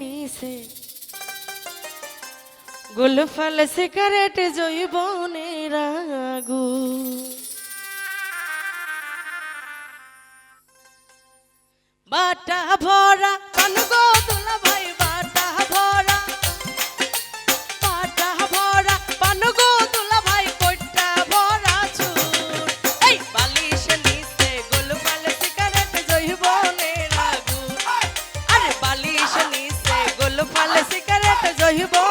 নিছে। গোলফাল cigarette জৈবনের Ragu বাটা ভরা cigarette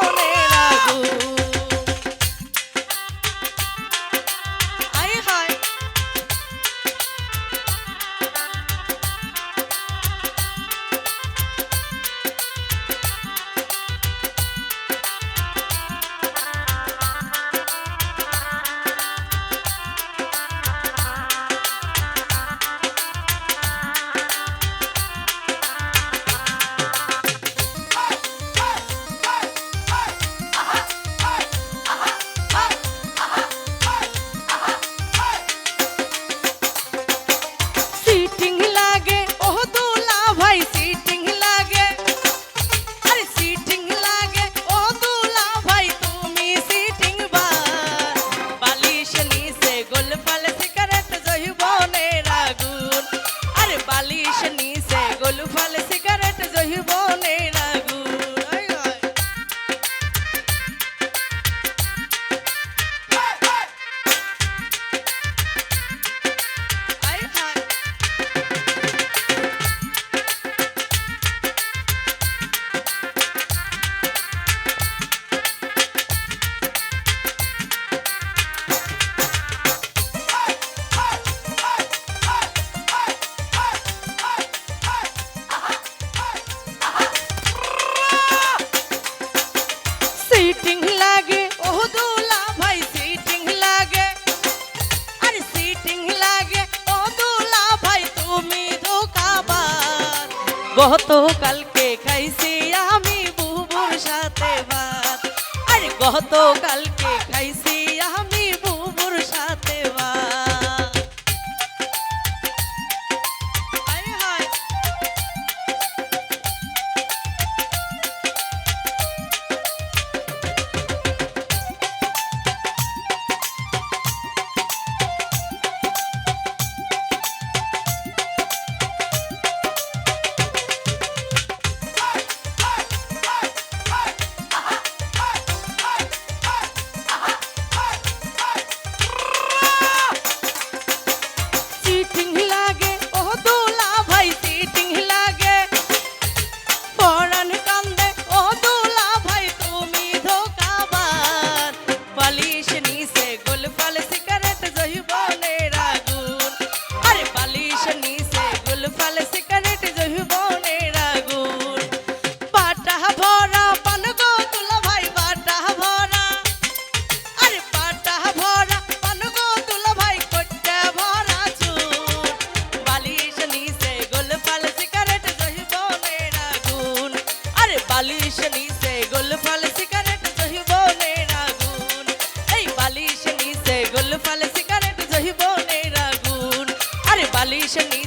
ধোকাবার গতকালকে খাইছি আমি বুবুর সাথে ভাত। আরে গতকালকে খাইছি গোলফাল সিগারেট জহিবনের আগুন আরে বালিশ নিচে গোলফাল সিগারেট জহিবনের আগুন বাটা ভরা পান গো দুলা ভাই, বাটা ভরা। আরে পাটা ভরা পান দুলা ভাই কোট্টা ভরা চুর বালিশ নিচে গোলফাল সিগারেট জহিবনের আগুন আরে বালিশ নিচে আরে বালিশ